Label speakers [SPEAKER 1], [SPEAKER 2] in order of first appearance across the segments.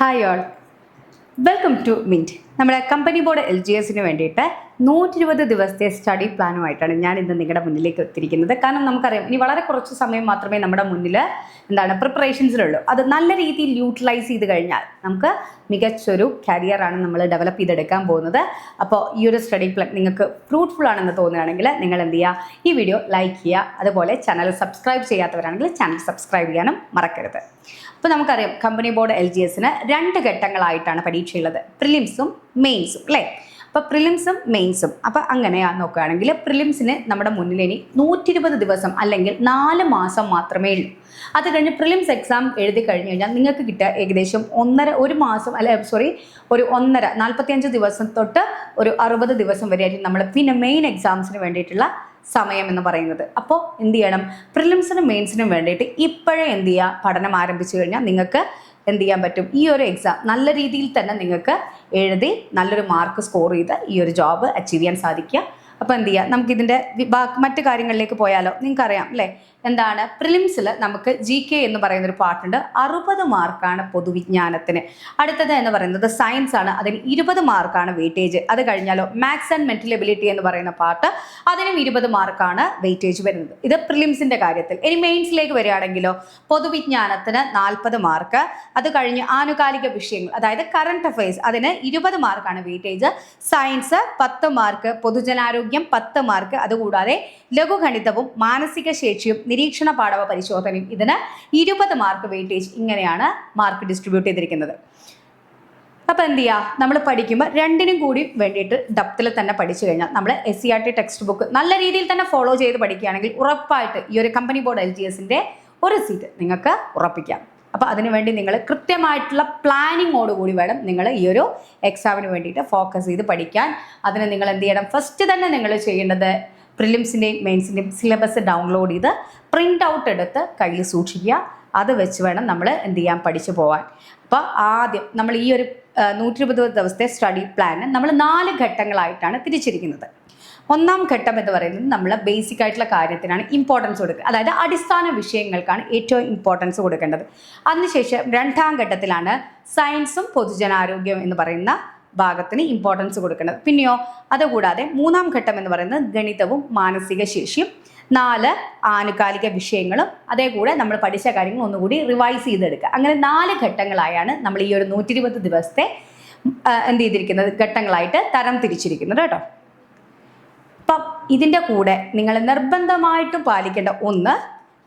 [SPEAKER 1] Hi all welcome to Mint നമ്മുടെ company board L G എസിന് വേണ്ടിയിട്ട് നൂറ്റി ഇരുപത് ദിവസത്തെ സ്റ്റഡി പ്ലാനുമായിട്ടാണ് ഞാൻ ഇന്ന് നിങ്ങളുടെ മുന്നിലേക്ക് എത്തിയിരിക്കുന്നത്. കാരണം നമുക്കറിയാം ഇനി വളരെ കുറച്ച് സമയം മാത്രമേ നമ്മുടെ മുന്നിൽ എന്താണ് പ്രിപ്പറേഷൻസിലുള്ളൂ അത് നല്ല രീതിയിൽ യൂട്ടിലൈസ് ചെയ്ത് കഴിഞ്ഞാൽ നമുക്ക് മികച്ചൊരു കരിയറാണ് നമ്മൾ ഡെവലപ്പ് ചെയ്തെടുക്കാൻ പോകുന്നത്. അപ്പോൾ ഈ ഒരു സ്റ്റഡി പ്ലാൻ നിങ്ങൾക്ക് ഫ്രൂട്ട്ഫുൾ ആണെന്ന് തോന്നുകയാണെങ്കിൽ നിങ്ങൾ എന്ത് ചെയ്യുക? ഈ വീഡിയോ ലൈക്ക് ചെയ്യുക. അതുപോലെ ചാനൽ സബ്സ്ക്രൈബ് ചെയ്യാത്തവരാണെങ്കിൽ ചാനൽ സബ്സ്ക്രൈബ് ചെയ്യാനും മറക്കരുത്. അപ്പോൾ നമുക്കറിയാം കമ്പനി ബോർഡ് എൽ ജി എസിന് രണ്ട് ഘട്ടങ്ങളായിട്ടാണ് പരീക്ഷയുള്ളത് പ്രിലിംസും മെയിൻസും അല്ലേ? അപ്പോൾ പ്രിലിംസും മെയിൻസും അപ്പോൾ അങ്ങനെയാ നോക്കുകയാണെങ്കിൽ പ്രിലിംസിന് നമ്മുടെ മുന്നിൽ ഇനി നൂറ്റി ഇരുപത് ദിവസം അല്ലെങ്കിൽ നാല് മാസം മാത്രമേ ഉള്ളൂ. അത് കഴിഞ്ഞ് പ്രിലിംസ് എക്സാം എഴുതി കഴിഞ്ഞ് കഴിഞ്ഞാൽ നിങ്ങൾക്ക് കിട്ടുക ഏകദേശം ഒന്നര ഒരു മാസം അല്ലെ സോറി ഒരു ഒന്നര നാൽപ്പത്തിയഞ്ച് ദിവസം തൊട്ട് ഒരു അറുപത് ദിവസം വരെ ആയിരിക്കും നമ്മൾ പിന്നെ മെയിൻ എക്സാംസിന് വേണ്ടിയിട്ടുള്ള സമയം എന്ന് പറയുന്നത്. അപ്പോൾ എന്ത് ചെയ്യണം? പ്രിലിംസിനും മെയിൻസിനും വേണ്ടിയിട്ട് ഇപ്പോഴേ എന്ത് ചെയ്യുക? പഠനം ആരംഭിച്ചു കഴിഞ്ഞാൽ നിങ്ങൾക്ക് എന്ത് ചെയ്യാൻ പറ്റും? ഈ ഒരു എക്സാം നല്ല രീതിയിൽ തന്നെ നിങ്ങൾക്ക് എഴുതി നല്ലൊരു മാർക്ക് സ്കോർ ചെയ്ത് ഈ ഒരു ജോബ് അച്ചീവ് ചെയ്യാൻ സാധിക്കുക. അപ്പോൾ എന്ത് ചെയ്യുക നമുക്കിതിന്റെ മറ്റു കാര്യങ്ങളിലേക്ക് പോയാലോ? നിങ്ങൾക്കറിയാം അല്ലേ? എന്താണ്? പ്രിലിംസിൽ നമുക്ക് ജി കെ എന്ന് പറയുന്ന ഒരു പാട്ടുണ്ട്. അറുപത് മാർക്കാണ് പൊതുവിജ്ഞാനത്തിന്. അടുത്തത് എന്ന് പറയുന്നത് സയൻസ് ആണ്. അതിന് ഇരുപത് മാർക്കാണ് വെയിറ്റേജ് അത് കഴിഞ്ഞാലോ മാത്സ് ആൻഡ് മെന്റൽ എബിലിറ്റി എന്ന് പറയുന്ന പാട്ട് അതിനും ഇരുപത് മാർക്കാണ് വെയിറ്റേജ് വരുന്നത്. ഇത് പ്രിലിംസിന്റെ കാര്യത്തിൽ. ഇനി മെയിൻസിലേക്ക് വരികയാണെങ്കിലോ പൊതുവിജ്ഞാനത്തിന് നാൽപ്പത് മാർക്ക് അത് കഴിഞ്ഞ് ആനുകാലിക വിഷയങ്ങൾ അതായത് കറണ്ട് അഫയേഴ്സ് അതിന് ഇരുപത് മാർക്കാണ് വെയിറ്റേജ് സയൻസ് പത്ത് മാർക്ക് പൊതുജനാരോഗ്യം പത്ത് മാർക്ക്. അതുകൂടാതെ ലഘുഗണിതവും മാനസിക ശേഷിയും നിരീക്ഷണ പാഠവ പരിശോധനയും ഇതിന് ഇരുപത് മാർക്ക് വെയിറ്റേജ് ഇങ്ങനെയാണ് മാർക്ക് ഡിസ്ട്രിബ്യൂട്ട് ചെയ്തിരിക്കുന്നത്. അപ്പോൾ എന്ത് ചെയ്യുക നമ്മൾ പഠിക്കുമ്പോൾ രണ്ടിനും കൂടി വേണ്ടിയിട്ട് ഡപ്തിൽ തന്നെ പഠിച്ചു കഴിഞ്ഞാൽ നമ്മൾ S C R T text book നല്ല രീതിയിൽ തന്നെ ഫോളോ ചെയ്ത് പഠിക്കുകയാണെങ്കിൽ ഉറപ്പായിട്ട് ഈ ഒരു കമ്പനി ബോർഡ് എൽ ജി എസിന്റെ ഒരു സീറ്റ് നിങ്ങൾക്ക് ഉറപ്പിക്കാം. അപ്പോൾ അതിനുവേണ്ടി നിങ്ങൾ കൃത്യമായിട്ടുള്ള പ്ലാനിങ്ങോട് കൂടി വേണം നിങ്ങൾ ഈ ഒരു എക്സാമിന് വേണ്ടിയിട്ട് ഫോക്കസ് ചെയ്ത് പഠിക്കാൻ. അതിന് നിങ്ങൾ എന്ത് ചെയ്യണം? ഫസ്റ്റ് തന്നെ നിങ്ങൾ ചെയ്യേണ്ടത് പ്രിലിംസിന്റെയും മെയിൻസിന്റെയും സിലബസ് ഡൗൺലോഡ് ചെയ്ത് പ്രിന്റ് ഔട്ട് എടുത്ത് കയ്യിൽ സൂക്ഷിക്കുക. അത് വെച്ച് വേണം നമ്മൾ എന്ത് ചെയ്യാൻ പഠിച്ചു പോകാൻ അപ്പോൾ ആദ്യം നമ്മൾ ഈ ഒരു നൂറ്റി ഇരുപത് ദിവസത്തെ സ്റ്റഡി പ്ലാന് നമ്മൾ നാല് ഘട്ടങ്ങളായിട്ടാണ് തിരിച്ചിരിക്കുന്നത്. ഒന്നാം ഘട്ടം എന്ന് പറയുന്നത് നമ്മൾ ബേസിക് ആയിട്ടുള്ള കാര്യത്തിനാണ് ഇമ്പോർട്ടൻസ് കൊടുക്കുക. അതായത് അടിസ്ഥാന വിഷയങ്ങൾക്കാണ് ഏറ്റവും ഇമ്പോർട്ടൻസ് കൊടുക്കേണ്ടത്. അതിനുശേഷം രണ്ടാം ഘട്ടത്തിലാണ് സയൻസും പൊതുജനാരോഗ്യം എന്ന് പറയുന്ന ഭാഗത്തിന് ഇമ്പോർട്ടൻസ് കൊടുക്കേണ്ടത്. പിന്നെയോ അതുകൂടാതെ മൂന്നാം ഘട്ടം എന്ന് പറയുന്നത് ഗണിതവും മാനസിക ശേഷിയും നാല് ആനുകാലിക വിഷയങ്ങളും അതേ കൂടെ നമ്മൾ പഠിച്ച കാര്യങ്ങൾ ഒന്നുകൂടി റിവൈസ് ചെയ്തെടുക്കുക. അങ്ങനെ നാല് ഘട്ടങ്ങളായാണ് നമ്മൾ ഈ ഒരു നൂറ്റി ദിവസത്തെ എന്ത് ചെയ്തിരിക്കുന്നത്? ഘട്ടങ്ങളായിട്ട് തരം തിരിച്ചിരിക്കുന്നത് കേട്ടോ. അപ്പം ഇതിന്റെ കൂടെ നിങ്ങൾ നിർബന്ധമായിട്ടും പാലിക്കേണ്ട ഒന്ന്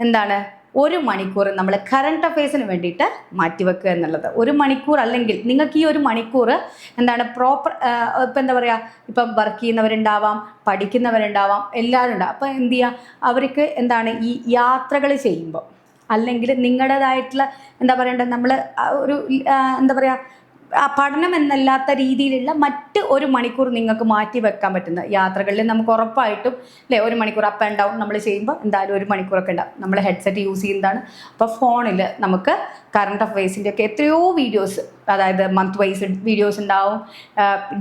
[SPEAKER 1] എന്താണ്? ഒരു മണിക്കൂർ നമ്മൾ കറണ്ട് അഫയേഴ്സിന് വേണ്ടിയിട്ട് മാറ്റിവെക്കുക എന്നുള്ളത്. ഒരു മണിക്കൂർ അല്ലെങ്കിൽ നിങ്ങൾക്ക് ഈ ഒരു മണിക്കൂർ എന്താണ് പ്രോപ്പർ ഇപ്പം എന്താ പറയുക ഇപ്പം വർക്ക് ചെയ്യുന്നവരുണ്ടാവാം പഠിക്കുന്നവരുണ്ടാവാം എല്ലാവരും ഉണ്ടാവും. അപ്പം എന്ത് ചെയ്യുക അവർക്ക് എന്താണ് ഈ യാത്രകൾ ചെയ്യുമ്പോൾ അല്ലെങ്കിൽ നിങ്ങളുടേതായിട്ടുള്ള എന്താ പറയണ്ടത്? നമ്മൾ ഒരു എന്താ പറയുക പഠനം എന്നല്ലാത്ത രീതിയിലുള്ള മറ്റ് ഒരു മണിക്കൂർ നിങ്ങൾക്ക് മാറ്റി വെക്കാൻ പറ്റുന്ന യാത്രകളിൽ നമുക്ക് ഉറപ്പായിട്ടും അല്ലേ ഒരു മണിക്കൂർ അപ്പ് ആൻഡ് ഡൗൺ നമ്മൾ ചെയ്യുമ്പോൾ എന്തായാലും ഒരു മണിക്കൂറൊക്കെ ഉണ്ടാവും. നമ്മൾ ഹെഡ്സെറ്റ് യൂസ് ചെയ്യുന്നതാണ്. അപ്പോൾ ഫോണിൽ നമുക്ക് കറണ്ട് അഫയേഴ്സിന്റെ ഒക്കെ എത്രയോ വീഡിയോസ് അതായത് മന്ത് വൈസ് വീഡിയോസ് ഉണ്ടാവും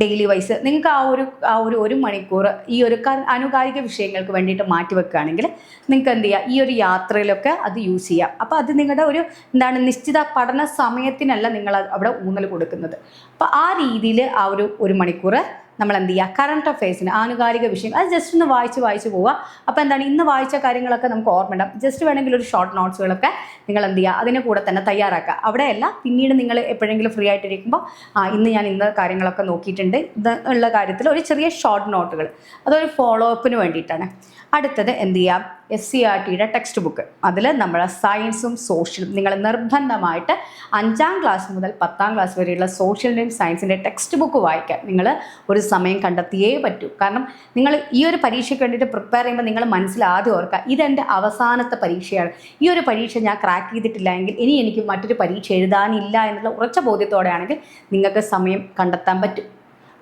[SPEAKER 1] ഡെയിലി വൈസ് നിങ്ങൾക്ക് ആ ഒരു ആ ഒരു ഒരു മണിക്കൂർ ഈ ഒരു ആനുകാലിക വിഷയങ്ങൾക്ക് വേണ്ടിയിട്ട് മാറ്റി വെക്കുകയാണെങ്കിൽ നിങ്ങൾക്ക് എന്ത് ചെയ്യാം? ഈ ഒരു യാത്രയിലൊക്കെ അത് യൂസ് ചെയ്യാം. അപ്പോൾ അത് നിങ്ങളുടെ ഒരു എന്താണ് നിശ്ചിത പഠന സമയത്തിനല്ല നിങ്ങൾ അവിടെ ഊന്നൽ കൊടുക്കുന്നത്. അപ്പോൾ ആ രീതിയിൽ ആ ഒരു ഒരു മണിക്കൂർ നമ്മൾ എന്ത് ചെയ്യുക കറണ്ട് അഫയേഴ്സിന് ആനുകാലിക വിഷയം അത് ജസ്റ്റ് ഒന്ന് വായിച്ച് വായിച്ച് പോവുക. അപ്പോൾ എന്താണ്? ഇന്ന് വായിച്ച കാര്യങ്ങളൊക്കെ നമുക്ക് ഓർമ്മയുണ്ടാവും. ജസ്റ്റ് വേണമെങ്കിൽ ഒരു ഷോർട്ട് നോട്ട്സുകളൊക്കെ നിങ്ങൾ എന്ത് ചെയ്യുക അതിന് കൂടെ തന്നെ തയ്യാറാക്കുക. അവിടെയല്ല പിന്നീട് നിങ്ങൾ എപ്പോഴെങ്കിലും ഫ്രീ ആയിട്ടിരിക്കുമ്പോൾ ആ ഇന്ന് ഞാൻ ഇന്ന് കാര്യങ്ങളൊക്കെ നോക്കിയിട്ടുണ്ട്. ഇത് ഉള്ള കാര്യത്തിൽ ഒരു ചെറിയ ഷോർട്ട് നോട്ടുകൾ അതൊരു ഫോളോ അപ്പിന് വേണ്ടിയിട്ടാണ്. അടുത്തത് എന്ത് ചെയ്യാം എസ് സി ആർ ടിയുടെ ടെക്സ്റ്റ് ബുക്ക് അതിൽ നമ്മൾ സയൻസും സോഷ്യലും നിങ്ങൾ നിർബന്ധമായിട്ട് അഞ്ചാം ക്ലാസ് മുതൽ പത്താം ക്ലാസ് വരെയുള്ള സോഷ്യലിന്റെയും സയൻസിന്റെ ടെക്സ്റ്റ് ബുക്ക് വായിക്കാൻ നിങ്ങൾ ഒരു സമയം കണ്ടെത്തിയേ പറ്റൂ. കാരണം നിങ്ങൾ ഈ ഒരു പരീക്ഷയ്ക്ക് വേണ്ടിയിട്ട് പ്രിപ്പയർ ചെയ്യുമ്പോൾ നിങ്ങൾ മനസ്സിൽ ആദ്യം ഓർക്കുക ഇതെന്റെ അവസാനത്തെ പരീക്ഷയാണ്. ഈ ഒരു പരീക്ഷ ഞാൻ ക്രാക്ക് ചെയ്തിട്ടില്ല എങ്കിൽ ഇനി എനിക്ക് മറ്റൊരു പരീക്ഷ എഴുതാനില്ല എന്നുള്ള ഉറച്ച ബോധ്യത്തോടെയാണെങ്കിൽ നിങ്ങൾക്ക് സമയം കണ്ടെത്താൻ പറ്റും.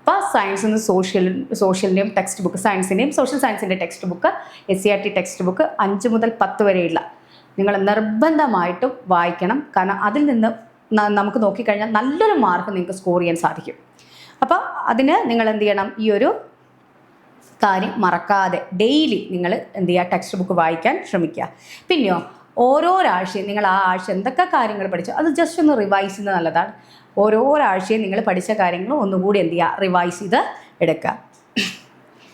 [SPEAKER 1] അപ്പോൾ സയൻസിന് സോഷ്യൽ സോഷ്യലിന്റെയും ടെക്സ്റ്റ് ബുക്ക് സയൻസിന്റെയും സോഷ്യൽ സയൻസിന്റെ text book S C R T text book അഞ്ച് മുതൽ പത്ത് വരെയുള്ള നിങ്ങൾ നിർബന്ധമായിട്ടും വായിക്കണം. കാരണം അതിൽ നിന്ന് നമുക്ക് നോക്കിക്കഴിഞ്ഞാൽ നല്ലൊരു മാർക്ക് നിങ്ങൾക്ക് സ്കോർ ചെയ്യാൻ സാധിക്കും. അപ്പോൾ അതിന് നിങ്ങൾ എന്ത് ചെയ്യണം? ഈ ഒരു കാര്യം മറക്കാതെ ഡെയിലി നിങ്ങൾ എന്ത് ചെയ്യുക? ടെക്സ്റ്റ് ബുക്ക് വായിക്കാൻ ശ്രമിക്കുക. പിന്നെയോ ഓരോ ആഴ്ചയും നിങ്ങൾ ആ ആഴ്ച എന്തൊക്കെ കാര്യങ്ങൾ പഠിച്ചു അത് ജസ്റ്റ് ഒന്ന് റിവൈസ് ചെയ്യുന്നത് നല്ലതാണ്. ഓരോ ആഴ്ചയും നിങ്ങൾ പഠിച്ച കാര്യങ്ങൾ ഒന്നുകൂടി എന്ത് ചെയ്യുക? റിവൈസ് ചെയ്ത് എടുക്കുക.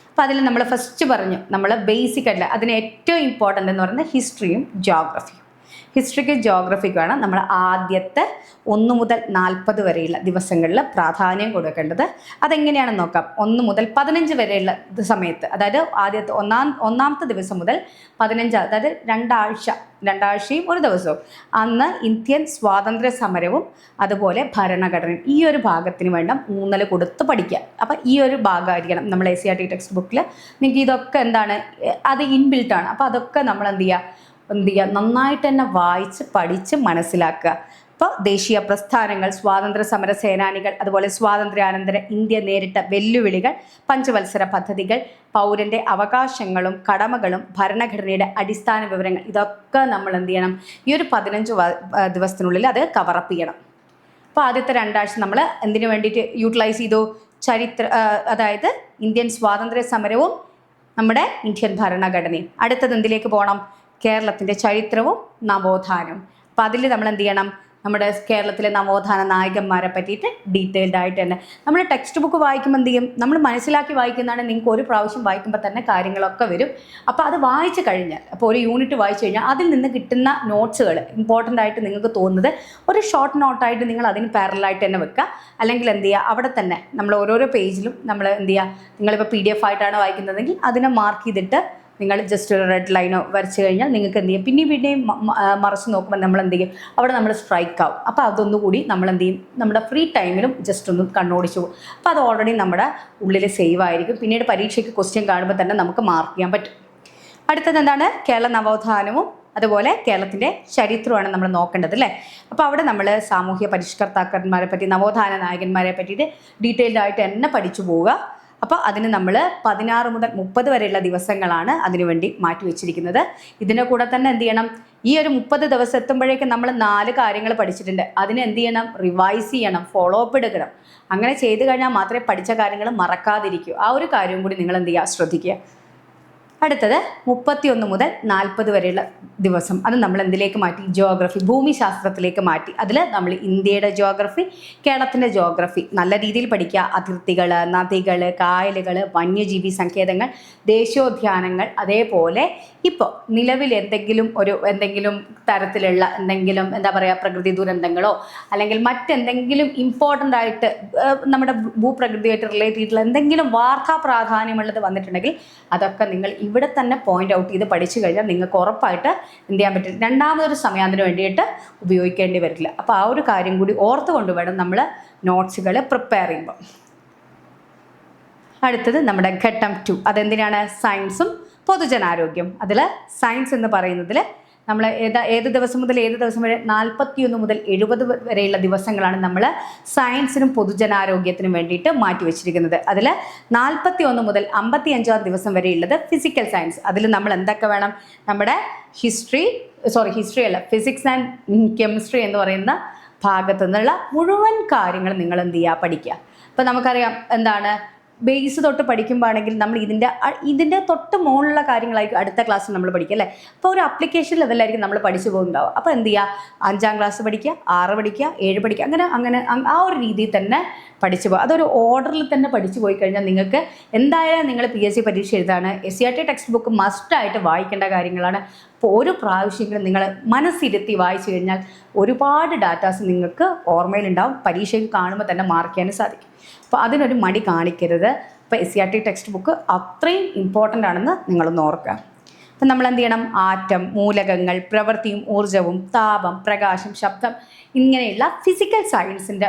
[SPEAKER 1] അപ്പം അതിൽ നമ്മൾ ഫസ്റ്റ് പറഞ്ഞു നമ്മൾ ബേസിക് ആയിട്ടുള്ള അതിന് ഏറ്റവും ഇമ്പോർട്ടന്റ് എന്ന് പറയുന്നത് ഹിസ്റ്ററിയും ജോഗ്രഫിയും ഹിസ്റ്ററിക്കും ജോഗ്രഫിക്കുമാണ് നമ്മൾ ആദ്യത്തെ ഒന്ന് മുതൽ നാൽപ്പത് വരെയുള്ള ദിവസങ്ങളിൽ പ്രാധാന്യം കൊടുക്കേണ്ടത്. അതെങ്ങനെയാണെന്ന് നോക്കാം. ഒന്ന് മുതൽ പതിനഞ്ച് വരെയുള്ള സമയത്ത് അതായത് ആദ്യത്തെ ഒന്നാം ഒന്നാമത്തെ ദിവസം മുതൽ പതിനഞ്ച് അതായത് രണ്ടാഴ്ച രണ്ടാഴ്ചയും ഒരു ദിവസവും. അന്ന് ഇന്ത്യൻ സ്വാതന്ത്ര്യ സമരവും അതുപോലെ ഭരണഘടനയും ഈ ഒരു ഭാഗത്തിന് വേണ്ട ഊന്നൽ കൊടുത്ത് പഠിക്കുക. അപ്പം ഈ ഒരു ഭാഗമായിരിക്കണം നമ്മൾ A C R T text ബുക്കിൽ നിങ്ങൾക്ക് ഇതൊക്കെ എന്താണ്? അത് ഇൻബിൽട്ടാണ് അപ്പോൾ അതൊക്കെ നമ്മൾ എന്ത് ചെയ്യുക? എന്ത് ചെയ്യുക നന്നായിട്ട് തന്നെ വായിച്ച് പഠിച്ച് മനസ്സിലാക്കുക. ഇപ്പോൾ ദേശീയ പ്രസ്ഥാനങ്ങൾ സ്വാതന്ത്ര്യ സമര സേനാനികൾ അതുപോലെ സ്വാതന്ത്ര്യാനന്തര ഇന്ത്യ നേരിട്ട വെല്ലുവിളികൾ പഞ്ചവത്സര പദ്ധതികൾ പൗരന്റെ അവകാശങ്ങളും കടമകളും ഭരണഘടനയുടെ അടിസ്ഥാന വിവരങ്ങൾ ഇതൊക്കെ നമ്മൾ എന്ത് ചെയ്യണം? ഈ ഒരു പതിനഞ്ച് ദിവസത്തിനുള്ളിൽ അത് കവറപ്പ് ചെയ്യണം. അപ്പോൾ ആദ്യത്തെ രണ്ടാഴ്ച നമ്മൾ എന്തിനു വേണ്ടിയിട്ട് യൂട്ടിലൈസ് ചെയ്തു? ചരിത്ര അതായത് ഇന്ത്യൻ സ്വാതന്ത്ര്യ സമരവും നമ്മുടെ ഇന്ത്യൻ ഭരണഘടനയും. അടുത്തത് എന്തിലേക്ക് പോകണം കേരളത്തിന്റെ ചരിത്രവും നവോത്ഥാനവും. അപ്പം അതിൽ നമ്മൾ എന്ത് ചെയ്യണം? നമ്മുടെ കേരളത്തിലെ നവോത്ഥാന നായകന്മാരെ പറ്റിയിട്ട് ഡീറ്റെയിൽഡ് ആയിട്ട് തന്നെ. നമ്മൾ ടെക്സ്റ്റ് ബുക്ക് വായിക്കുമ്പോൾ എന്ത് ചെയ്യും? നമ്മൾ മനസ്സിലാക്കി വായിക്കുന്നതാണ് നിങ്ങൾക്ക് ഒരു പ്രാവശ്യം വായിക്കുമ്പോൾ തന്നെ കാര്യങ്ങളൊക്കെ വരും. അപ്പോൾ അത് വായിച്ചു കഴിഞ്ഞാൽ അപ്പോൾ ഒരു യൂണിറ്റ് വായിച്ചു കഴിഞ്ഞാൽ അതിൽ നിന്ന് കിട്ടുന്ന നോട്ട്സുകൾ ഇമ്പോർട്ടന്റ് ആയിട്ട് നിങ്ങൾക്ക് തോന്നുന്നത് ഒരു ഷോർട്ട് നോട്ടായിട്ട് നിങ്ങൾ അതിന് പാരലായിട്ട് തന്നെ വെക്കുക. അല്ലെങ്കിൽ എന്ത് ചെയ്യുക? അവിടെ തന്നെ നമ്മൾ ഓരോരോ പേജിലും നമ്മൾ എന്ത് ചെയ്യുക? നിങ്ങളിപ്പോൾ പി ഡി എഫ് ആയിട്ടാണ് വായിക്കുന്നതെങ്കിൽ അതിനെ മാർക്ക് ചെയ്തിട്ട് നിങ്ങൾ ജസ്റ്റ് ഒരു റെഡ് ലൈനോ വരച്ചു കഴിഞ്ഞാൽ നിങ്ങൾക്ക് എന്ത് ചെയ്യും? പിന്നെ പിന്നെയും മറിച്ച് നോക്കുമ്പോൾ നമ്മൾ എന്ത് ചെയ്യും? അവിടെ നമ്മൾ സ്ട്രൈക്ക് ആവും. അപ്പോൾ അതൊന്നുകൂടി നമ്മൾ എന്ത് ചെയ്യും? നമ്മുടെ ഫ്രീ ടൈമിലും ജസ്റ്റ് ഒന്ന് കണ്ണോടിച്ചു പോകും. അപ്പോൾ അത് ഓൾറെഡി നമ്മുടെ ഉള്ളിൽ സേവ് ആയിരിക്കും. പിന്നീട് പരീക്ഷയ്ക്ക് ക്വസ്റ്റ്യൻ കാണുമ്പോൾ തന്നെ നമുക്ക് മാർക്ക് ചെയ്യാൻ പറ്റും. അടുത്തത് എന്താണ്? കേരള നവോത്ഥാനവും അതുപോലെ കേരളത്തിന്റെ ചരിത്രമാണ് നമ്മൾ നോക്കേണ്ടത് അല്ലേ? അപ്പോൾ അവിടെ നമ്മൾ സാമൂഹ്യ പരിഷ്കർത്താക്കന്മാരെ പറ്റി നവോത്ഥാന നായകന്മാരെ പറ്റിയിട്ട് ഡീറ്റെയിൽഡ് ആയിട്ട് തന്നെ പഠിച്ചു പോവുക. അപ്പോൾ അതിന് നമ്മൾ പതിനാറ് മുതൽ മുപ്പത് വരെയുള്ള ദിവസങ്ങളാണ് അതിനുവേണ്ടി മാറ്റി വെച്ചിരിക്കുന്നത്. ഇതിന്റെ കൂടെ തന്നെ എന്ത് ചെയ്യണം? ഈ ഒരു മുപ്പത് ദിവസം എത്തുമ്പോഴേക്കും നമ്മൾ നാല് കാര്യങ്ങൾ പഠിച്ചിട്ടുണ്ട്. അതിനെ എന്ത് ചെയ്യണം? റിവൈസ് ചെയ്യണം. ഫോളോ അപ്പ് എടുക്കണം. അങ്ങനെ ചെയ്തു കഴിഞ്ഞാൽ മാത്രമേ പഠിച്ച കാര്യങ്ങൾ മറക്കാതിരിക്കൂ. ആ ഒരു കാര്യവും കൂടി നിങ്ങൾ എന്ത് ചെയ്യുക? ശ്രദ്ധിക്കുക. അടുത്തത് മുപ്പത്തിയൊന്ന് മുതൽ നാൽപ്പത് വരെയുള്ള ദിവസം. അത് നമ്മൾ എന്തിലേക്ക് മാറ്റി? ജോഗ്രഫി ഭൂമിശാസ്ത്രത്തിലേക്ക് മാറ്റി. അതിൽ നമ്മൾ ഇന്ത്യയുടെ ജോഗ്രഫി കേരളത്തിന്റെ ജോഗ്രഫി നല്ല രീതിയിൽ പഠിക്കുക. അതിർത്തികൾ നദികൾ കായലുകൾ വന്യജീവി സങ്കേതങ്ങൾ ദേശീയോദ്യാനങ്ങൾ അതേപോലെ ഇപ്പോൾ നിലവിൽ എന്തെങ്കിലും ഒരു എന്തെങ്കിലും തരത്തിലുള്ള എന്തെങ്കിലും എന്താ പറയുക പ്രകൃതി ദുരന്തങ്ങളോ അല്ലെങ്കിൽ മറ്റെന്തെങ്കിലും ഇമ്പോർട്ടന്റ് ആയിട്ട് നമ്മുടെ ഭൂപ്രകൃതിയായിട്ട് റിലേറ്റ് ചെയ്തിട്ടുള്ള എന്തെങ്കിലും വാർത്താ പ്രാധാന്യമുള്ളത് വന്നിട്ടുണ്ടെങ്കിൽ അതൊക്കെ നിങ്ങൾ ഇവിടെ തന്നെ പോയിന്റ് ഔട്ട് ചെയ്ത് പഠിച്ചു കഴിഞ്ഞാൽ നിങ്ങൾക്ക് ഉറപ്പായിട്ട് എന്ത് ചെയ്യാൻ പറ്റും? രണ്ടാമതൊരു സമയാന്തിന് വേണ്ടിയിട്ട് ഉപയോഗിക്കേണ്ടി വരില്ല. അപ്പോൾ ആ ഒരു കാര്യം കൂടി ഓർത്തുകൊണ്ട് വേണം നമ്മൾ നോട്ട്സുകൾ പ്രിപ്പയർ ചെയ്യുമ്പോൾ അടുത്തത് നമ്മുടെ ഘട്ടം ടു അതെന്തിനാണ്? സയൻസും പൊതുജനാരോഗ്യം. അതിൽ സയൻസ് എന്ന് പറയുന്നതിൽ നമ്മൾ ഏതാ ഏത് ദിവസം മുതൽ ഏത് ദിവസം വരെ നാൽപ്പത്തിയൊന്ന് മുതൽ എഴുപത് വരെയുള്ള ദിവസങ്ങളാണ് നമ്മൾ സയൻസിനും പൊതുജനാരോഗ്യത്തിനും വേണ്ടിയിട്ട് മാറ്റിവെച്ചിരിക്കുന്നത്. അതിൽ നാൽപ്പത്തി ഒന്ന് മുതൽ അമ്പത്തി അഞ്ചാം ദിവസം വരെയുള്ളത് ഫിസിക്കൽ സയൻസ് അതിൽ നമ്മൾ എന്തൊക്കെ വേണം? നമ്മുടെ ഹിസ്റ്ററി സോറി ഹിസ്റ്ററി അല്ല ഫിസിക്സ് ആൻഡ് കെമിസ്ട്രി എന്ന് പറയുന്ന ഭാഗത്തു നിന്നുള്ള മുഴുവൻ കാര്യങ്ങൾ നിങ്ങൾ എന്ത് ചെയ്യുക? പഠിക്കുക. അപ്പം നമുക്കറിയാം എന്താണ്? ബേസ് തൊട്ട് പഠിക്കുമ്പോഴാണെങ്കിൽ നമ്മൾ ഇതിന്റെ ഇതിന്റെ തൊട്ട് മുകളിലുള്ള കാര്യങ്ങളായിരിക്കും അടുത്ത ക്ലാസ്സിൽ നമ്മൾ പഠിക്കുക അല്ലേ? അപ്പോൾ ഒരു അപ്ലിക്കേഷൻ ലെവലായിരിക്കും നമ്മൾ പഠിച്ചു പോകുന്നുണ്ടാവും അപ്പോൾ എന്ത് ചെയ്യുക? അഞ്ചാം ക്ലാസ് പഠിക്കുക ആറ് പഠിക്കുക ഏഴ് പഠിക്കുക അങ്ങനെ അങ്ങനെ ആ ഒരു രീതിയിൽ തന്നെ പഠിച്ചു പോകുക. അതൊരു ഓർഡറിൽ തന്നെ പഠിച്ചു പോയി കഴിഞ്ഞാൽ നിങ്ങൾക്ക് എന്തായാലും നിങ്ങൾ പി എസ് സി പരീക്ഷ എഴുതാണ്. S C R T text book മസ്റ്റായിട്ട് വായിക്കേണ്ട കാര്യങ്ങളാണ്. അപ്പോൾ ഒരു പ്രാവശ്യമെങ്കിലും നിങ്ങൾ മനസ്സിരുത്തി വായിച്ചു കഴിഞ്ഞാൽ ഒരുപാട് ഡാറ്റാസ് നിങ്ങൾക്ക് ഓർമ്മയിലുണ്ടാവും. പരീക്ഷയ്ക്ക് കാണുമ്പോൾ തന്നെ മാർക്ക് ചെയ്യാനും സാധിക്കും. അപ്പോൾ അതിനൊരു മടി കാണിക്കരുത്. അപ്പോൾ S C R T text book അത്രയും ഇമ്പോർട്ടന്റ് ആണെന്ന് നിങ്ങളൊന്ന് ഓർക്കുക. അപ്പം നമ്മൾ എന്ത് ചെയ്യണം ആറ്റം മൂലകങ്ങൾ പ്രവൃത്തിയും ഊർജവും താപം പ്രകാശം ശബ്ദം ഇങ്ങനെയുള്ള ഫിസിക്കൽ സയൻസിന്റെ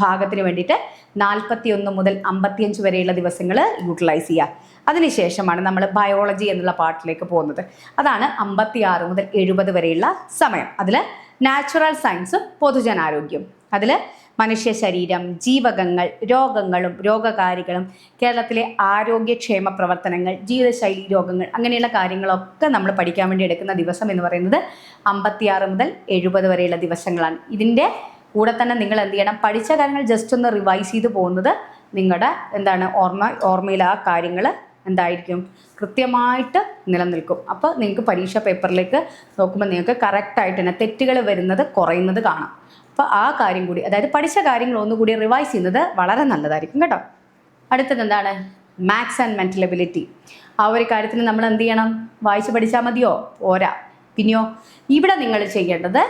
[SPEAKER 1] ഭാഗത്തിന് വേണ്ടിയിട്ട് നാൽപ്പത്തി ഒന്ന് മുതൽ അമ്പത്തിയഞ്ച് വരെയുള്ള ദിവസങ്ങൾ യൂട്ടിലൈസ് ചെയ്യുക. അതിനുശേഷമാണ് നമ്മൾ ബയോളജി എന്നുള്ള പാർട്ടിലേക്ക് പോകുന്നത്. അതാണ് അമ്പത്തി ആറ് മുതൽ എഴുപത് വരെയുള്ള സമയം. അതിൽ നാച്ചുറൽ സയൻസും പൊതുജനാരോഗ്യം. അതിൽ മനുഷ്യ ശരീരം ജീവകങ്ങൾ രോഗങ്ങളും രോഗകാരികളും കേരളത്തിലെ ആരോഗ്യക്ഷേമ പ്രവർത്തനങ്ങൾ ജീവിതശൈലി രോഗങ്ങൾ അങ്ങനെയുള്ള കാര്യങ്ങളൊക്കെ നമ്മൾ പഠിക്കാൻ വേണ്ടി എടുക്കുന്ന ദിവസം എന്ന് പറയുന്നത് അമ്പത്തിയാറ് മുതൽ എഴുപത് വരെയുള്ള ദിവസങ്ങളാണ്. ഇതിന്റെ കൂടെ തന്നെ നിങ്ങൾ എന്ത് ചെയ്യണം? പഠിച്ച കാര്യങ്ങൾ ജസ്റ്റ് ഒന്ന് റിവൈസ് ചെയ്ത് പോകുന്നത് നിങ്ങളുടെ എന്താണ് ഓർമ്മ ഓർമ്മയിൽ ആ കാര്യങ്ങൾ എന്തായിരിക്കും? കൃത്യമായിട്ട് നിലനിൽക്കും. അപ്പോൾ നിങ്ങൾക്ക് പരീക്ഷ പേപ്പറിലേക്ക് നോക്കുമ്പോൾ നിങ്ങൾക്ക് കറക്റ്റായിട്ട് തന്നെ തെറ്റുകൾ വരുന്നത് കുറയുന്നത് കാണാം. അപ്പോൾ ആ കാര്യം കൂടി അതായത് പഠിച്ച കാര്യങ്ങൾ ഒന്നുകൂടി റിവൈസ് ചെയ്യുന്നത് വളരെ നല്ലതായിരിക്കും കേട്ടോ. അടുത്തത് എന്താണ്? മാത്സ് ആൻഡ് മെന്റൽ എബിലിറ്റി ആ ഒരു കാര്യത്തിന് നമ്മൾ എന്ത് ചെയ്യണം? വായിച്ച് പഠിച്ചാൽ മതിയോ? പോരാ. പിന്നെയോ ഇവിടെ നിങ്ങൾ ചെയ്യേണ്ടത്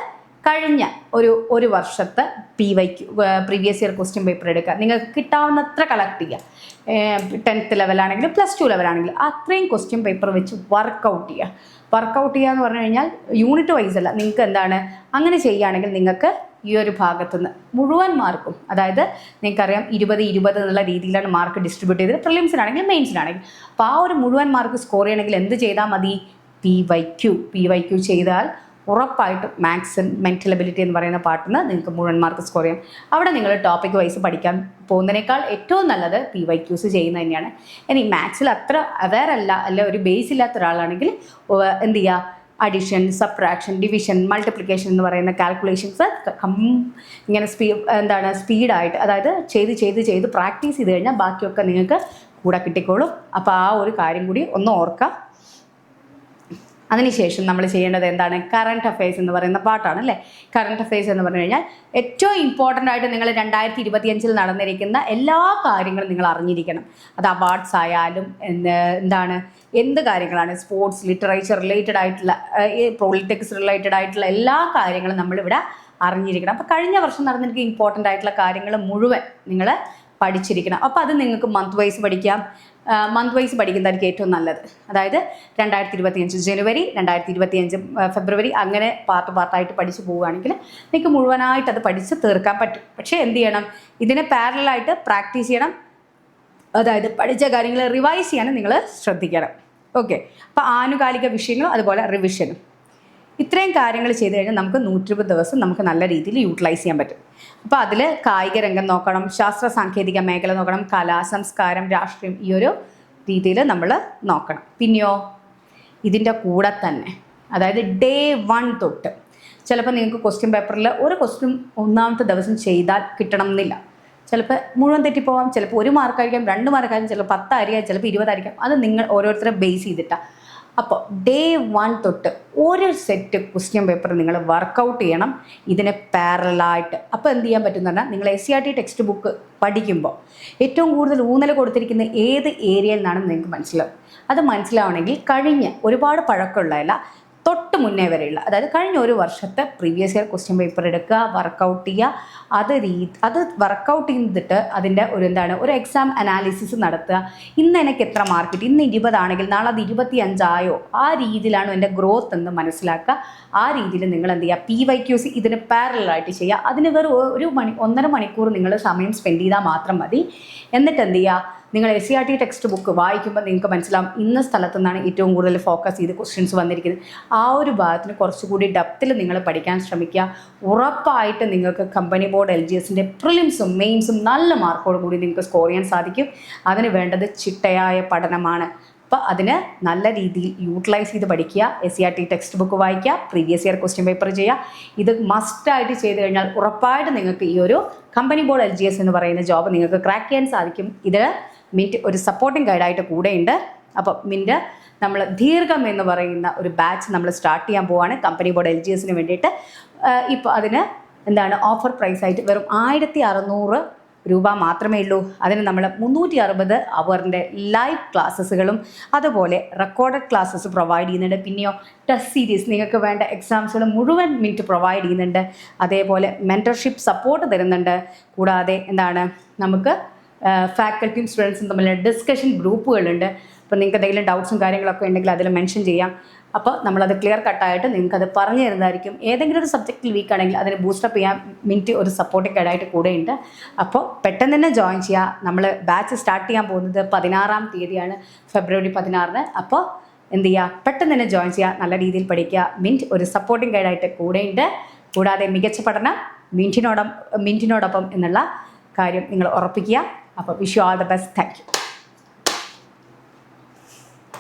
[SPEAKER 1] കഴിഞ്ഞ ഒരു ഒരു വർഷത്തെ പി വൈക്ക് പ്രീവിയസ് ഇയർ ക്വസ്റ്റ്യൻ പേപ്പർ എടുക്കുക. നിങ്ങൾക്ക് കിട്ടാവുന്നത്ര കളക്ട് ചെയ്യുക ടെൻത്ത് ലെവലാണെങ്കിലും പ്ലസ് ടു ലെവലാണെങ്കിലും അത്രയും ക്വസ്റ്റ്യൻ പേപ്പർ വെച്ച് വർക്കൗട്ട് ചെയ്യുക വർക്കൗട്ട് ചെയ്യുക എന്ന് പറഞ്ഞു കഴിഞ്ഞാൽ യൂണിറ്റ് വൈസ് അല്ല. നിങ്ങൾക്ക് എന്താണ്? അങ്ങനെ ചെയ്യുകയാണെങ്കിൽ നിങ്ങൾക്ക് ഈ ഒരു ഭാഗത്തുനിന്ന് മുഴുവൻ മാർക്കും അതായത് നിങ്ങൾക്കറിയാം ഇരുപത് ഇരുപത് എന്നുള്ള രീതിയിലാണ് മാർക്ക് ഡിസ്ട്രിബ്യൂട്ട് ചെയ്തത്. പ്രിലിംസിനാണെങ്കിൽ മെയിൻസിനാണെങ്കിൽ അപ്പോൾ ആ ഒരു മുഴുവൻ മാർക്ക് സ്കോർ ചെയ്യണമെങ്കിൽ എന്ത് ചെയ്താൽ മതി? P Y Q P Y Q ചെയ്താൽ ഉറപ്പായിട്ടും മാത്സ് മെന്റൽ എബിലിറ്റി എന്ന് പറയുന്ന പാട്ടിന് നിങ്ങൾക്ക് മുഴുവൻ മാർക്ക് സ്കോർ ചെയ്യാം. അവിടെ നിങ്ങൾ ടോപ്പിക് വൈസ് പഠിക്കാൻ പോകുന്നതിനേക്കാൾ ഏറ്റവും നല്ലത് പി വൈ ക്യൂസ് ചെയ്യുന്നത് തന്നെയാണ്. ഇനി മാത്സിൽ അത്ര അവെയർ അല്ല ഒരു ബേസ് ഇല്ലാത്ത ഒരാളാണെങ്കിൽ എന്ത് ചെയ്യുക അഡിഷൻ സബ്ട്രാക്ഷൻ ഡിവിഷൻ മൾട്ടിപ്ലിക്കേഷൻ എന്ന് പറയുന്ന കാൽക്കുലേഷൻസ് കം ഇങ്ങനെ സ്പീ എന്താണ് സ്പീഡായിട്ട് അതായത് ചെയ്ത് ചെയ്ത് ചെയ്ത് പ്രാക്ടീസ് ചെയ്ത് കഴിഞ്ഞാൽ ബാക്കിയൊക്കെ നിങ്ങൾക്ക് കൂടെ കിട്ടിക്കോളും. അപ്പോൾ ആ ഒരു കാര്യം കൂടി ഒന്ന് ഓർക്കാം. അതിനുശേഷം നമ്മൾ ചെയ്യേണ്ടത് എന്താണ്? കറണ്ട് അഫയേഴ്സ് എന്ന് പറയുന്ന പാട്ടാണ് അല്ലേ? കറണ്ട് അഫയേഴ്സ് എന്ന് പറഞ്ഞു കഴിഞ്ഞാൽ ഏറ്റവും ഇമ്പോർട്ടന്റ് ആയിട്ട് നിങ്ങൾ രണ്ടായിരത്തി ഇരുപത്തിയഞ്ചിൽ നടന്നിരിക്കുന്ന എല്ലാ കാര്യങ്ങളും നിങ്ങൾ അറിഞ്ഞിരിക്കണം. അത് അവാർഡ്സ് ആയാലും എന്ത് എന്താണ് എന്ത് കാര്യങ്ങളാണ്? സ്പോർട്സ് ലിറ്ററേച്ചർ റിലേറ്റഡ് ആയിട്ടുള്ള പൊളിറ്റിക്സ് റിലേറ്റഡ് ആയിട്ടുള്ള എല്ലാ കാര്യങ്ങളും നമ്മളിവിടെ അറിഞ്ഞിരിക്കണം. അപ്പോൾ കഴിഞ്ഞ വർഷം നടന്നിരിക്കുന്ന ഇമ്പോർട്ടന്റ് ആയിട്ടുള്ള കാര്യങ്ങൾ മുഴുവൻ നിങ്ങൾ പഠിച്ചിരിക്കണം. അപ്പോൾ അത് നിങ്ങൾക്ക് മന്ത് വൈസ് പഠിക്കാം. മന്ത് വൈസ് പഠിക്കുന്നതായിരിക്കും ഏറ്റവും നല്ലത്. അതായത് രണ്ടായിരത്തി ഇരുപത്തിയഞ്ച് ജനുവരി രണ്ടായിരത്തി ഇരുപത്തിയഞ്ച് ഫെബ്രുവരി അങ്ങനെ പാർട്ട് പാർട്ടായിട്ട് പഠിച്ചു പോവുകയാണെങ്കിൽ നിങ്ങൾക്ക് മുഴുവനായിട്ട് അത് പഠിച്ച് തീർക്കാൻ പറ്റും. പക്ഷേ എന്ത് ചെയ്യണം? ഇതിനെ പാരലായിട്ട് പ്രാക്ടീസ് ചെയ്യണം. അതായത് പഠിച്ച കാര്യങ്ങൾ റിവൈസ് ചെയ്യാനും നിങ്ങൾ ശ്രദ്ധിക്കണം. ഓക്കെ അപ്പോൾ ആനുകാലിക വിഷയങ്ങളും അതുപോലെ റിവിഷനും ഇത്രയും കാര്യങ്ങൾ ചെയ്ത് കഴിഞ്ഞാൽ നമുക്ക് നൂറ്റിരുപത് ദിവസം നമുക്ക് നല്ല രീതിയിൽ യൂട്ടിലൈസ് ചെയ്യാൻ പറ്റും. അപ്പോൾ അതിൽ കായിക രംഗം നോക്കണം ശാസ്ത്ര സാങ്കേതിക മേഖല നോക്കണം കലാ സംസ്കാരം രാഷ്ട്രീയം ഈ ഒരു രീതിയിൽ നമ്മൾ നോക്കണം. പിന്നെയോ ഇതിന്റെ കൂടെ തന്നെ അതായത് ഡേ വൺ തൊട്ട് ചിലപ്പോൾ നിങ്ങൾക്ക് ക്വസ്റ്റ്യൻ പേപ്പറിൽ ഒരു ക്വസ്റ്റ്യൻ ഒന്നാമത്തെ ദിവസം ചെയ്താൽ കിട്ടണം എന്നില്ല. ചിലപ്പോൾ മുഴുവൻ തെറ്റിപ്പോവാം ചിലപ്പോൾ ഒരു മാർക്കായിരിക്കാം രണ്ട് മാർക്കായിരിക്കും ചിലപ്പോൾ പത്തായിരിക്കാം ചിലപ്പോൾ ഇരുപതായിരിക്കാം. അത് നിങ്ങൾ ഓരോരുത്തരെ ബേസ് ചെയ്തിട്ടാണ് അപ്പോൾ ഡേ വൺ തൊട്ട് ഒരു സെറ്റ് ക്വസ്റ്റ്യൻ പേപ്പർ നിങ്ങൾ വർക്കൗട്ട് ചെയ്യണം. ഇതിനെ പാരലായിട്ട് അപ്പോൾ എന്ത് ചെയ്യാൻ പറ്റും പറഞ്ഞാൽ നിങ്ങൾ S C R T text book പഠിക്കുമ്പോൾ ഏറ്റവും കൂടുതൽ ഊന്നൽ കൊടുത്തിരിക്കുന്ന ഏത് ഏരിയയിൽ നിന്നാണെന്ന് നിങ്ങൾക്ക് മനസ്സിലാവും അത് മനസ്സിലാവണമെങ്കിൽ കഴിഞ്ഞ ഒരുപാട് പഴക്കമുള്ളതല്ല തൊട്ട് മുന്നേ വരെയുള്ള അതായത് കഴിഞ്ഞ ഒരു വർഷത്തെ പ്രീവിയസ് ഇയർ ക്വസ്റ്റ്യൻ പേപ്പർ എടുക്കുക വർക്കൗട്ട് ചെയ്യുക അത് രീ അത് വർക്കൗട്ട് ചെയ്തിട്ട് അതിന്റെ ഒരു എന്താണ് ഒരു എക്സാം അനാലിസിസ് നടത്തുക. ഇന്ന് എനിക്ക് എത്ര മാർക്ക് കിട്ടി? ഇന്ന് ഇരുപതാണെങ്കിൽ നാളെ അത് ഇരുപത്തി അഞ്ചായോ ആ രീതിയിലാണ് എന്റെ ഗ്രോത്ത് എന്ന് മനസ്സിലാക്കുക. ആ രീതിയിൽ നിങ്ങൾ എന്ത് ചെയ്യുക? പി വൈ ക്യൂസ് ഇതിന് പാരലായിട്ട് ചെയ്യുക. അതിന് വെറും ഒരു മണി ഒന്നര മണിക്കൂർ നിങ്ങൾ സമയം സ്പെൻഡ് ചെയ്താൽ മാത്രം മതി. എന്നിട്ട് എന്ത് ചെയ്യുക? നിങ്ങൾ S C R T text book വായിക്കുമ്പോൾ നിങ്ങൾക്ക് മനസ്സിലാവും ഇന്ന സ്ഥലത്തു നിന്നാണ് ഏറ്റവും കൂടുതൽ ഫോക്കസ് ചെയ്ത് ക്വസ്റ്റ്യൻസ് വന്നിരിക്കുന്നത്. ആ ഒരു ഭാഗത്തിന് കുറച്ചുകൂടി ഡെപ്തിൽ നിങ്ങൾ പഠിക്കാൻ ശ്രമിക്കുക. ഉറപ്പായിട്ട് നിങ്ങൾക്ക് കമ്പനി ബോർഡ് എൽ ജി എസിന്റെ പ്രിലിംസും മെയിൻസും നല്ല മാർക്കോട് കൂടി നിങ്ങൾക്ക് സ്കോർ ചെയ്യാൻ സാധിക്കും. അതിന് വേണ്ടത് ചിട്ടയായ പഠനമാണ്. അപ്പോൾ അതിന് നല്ല രീതിയിൽ യൂട്ടിലൈസ് ചെയ്ത് പഠിക്കുക. S C R T text book വായിക്കുക. പ്രീവിയസ് ഇയർ ക്വസ്റ്റ്യൻ പേപ്പർ ചെയ്യുക. ഇത് മസ്റ്റായിട്ട് ചെയ്ത് കഴിഞ്ഞാൽ ഉറപ്പായിട്ട് നിങ്ങൾക്ക് ഈ ഒരു company board L G S എന്ന് പറയുന്ന ജോബ് നിങ്ങൾക്ക് ക്രാക്ക് ചെയ്യാൻ സാധിക്കും. ഇത് മിന്റ് ഒരു സപ്പോർട്ടിംഗ് ഗൈഡായിട്ട് കൂടെയുണ്ട്. അപ്പോൾ മിന്റ് നമ്മൾ ദീർഘം എന്ന് പറയുന്ന ഒരു ബാച്ച് നമ്മൾ സ്റ്റാർട്ട് ചെയ്യാൻ പോവാണ്. കമ്പനി ബോർഡ് എൽ ജി എസിന് വേണ്ടിയിട്ട്. ഇപ്പോൾ അതിന് എന്താണ് ഓഫർ പ്രൈസ് ആയിട്ട് വെറും ആയിരത്തി അറുന്നൂറ് രൂപ മാത്രമേ ഉള്ളൂ. അതിന് നമ്മൾ മുന്നൂറ്റി അറുപത് അവറിന്റെ ലൈവ് ക്ലാസ്സസുകളും അതുപോലെ റെക്കോർഡഡ് ക്ലാസ്സസ് പ്രൊവൈഡ് ചെയ്യുന്നുണ്ട്. പിന്നെയോ ടെസ്റ്റ് സീരീസ് നിങ്ങൾക്ക് വേണ്ട എക്സാംസുകൾ മുഴുവൻ മിനിറ്റ് പ്രൊവൈഡ് ചെയ്യുന്നുണ്ട്. അതേപോലെ മെന്റർഷിപ്പ് സപ്പോർട്ട് തരുന്നുണ്ട്. കൂടാതെ എന്താണ് നമുക്ക് ഫാക്കൽറ്റിയും സ്റ്റുഡൻസും തമ്മിലുള്ള ഡിസ്കഷൻ ഗ്രൂപ്പുകളുണ്ട്. അപ്പോൾ നിങ്ങൾക്ക് എന്തെങ്കിലും ഡൗട്ട്സും കാര്യങ്ങളൊക്കെ ഉണ്ടെങ്കിൽ അതിൽ മെൻഷൻ ചെയ്യാം. അപ്പോൾ നമ്മളത് ക്ലിയർ കട്ടായിട്ട് നിങ്ങൾക്ക് അത് പറഞ്ഞു തരുന്നതായിരിക്കും. ഏതെങ്കിലും ഒരു സബ്ജക്റ്റിൽ വീക്ക് ആണെങ്കിൽ അതിന് ബൂസ്റ്റപ്പ് ചെയ്യാൻ മിനിറ്റ് ഒരു സപ്പോർട്ട് ഗൈഡായിട്ട് കൂടെയുണ്ട്. അപ്പോൾ പെട്ടെന്ന് തന്നെ ജോയിൻ ചെയ്യുക. നമ്മൾ ബാച്ച് സ്റ്റാർട്ട് ചെയ്യാൻ പോകുന്നത് പതിനാറാം തീയതിയാണ് ഫെബ്രുവരി പതിനാറിന്. അപ്പോൾ എന്ത് ചെയ്യുക? പെട്ടെന്ന് തന്നെ ജോയിൻ ചെയ്യുക. നല്ല രീതിയിൽ പഠിക്കുക. മിന്റ് ഒരു സപ്പോർട്ടിംഗ് ഗൈഡായിട്ട് കൂടെയുണ്ട്. കൂടാതെ മികച്ച പഠനം മിന്റിനോടൊപ്പം മിന്റിനോടൊപ്പം എന്നുള്ള കാര്യം നിങ്ങൾ ഉറപ്പിക്കുക. അപ്പോൾ wish you all the best thank you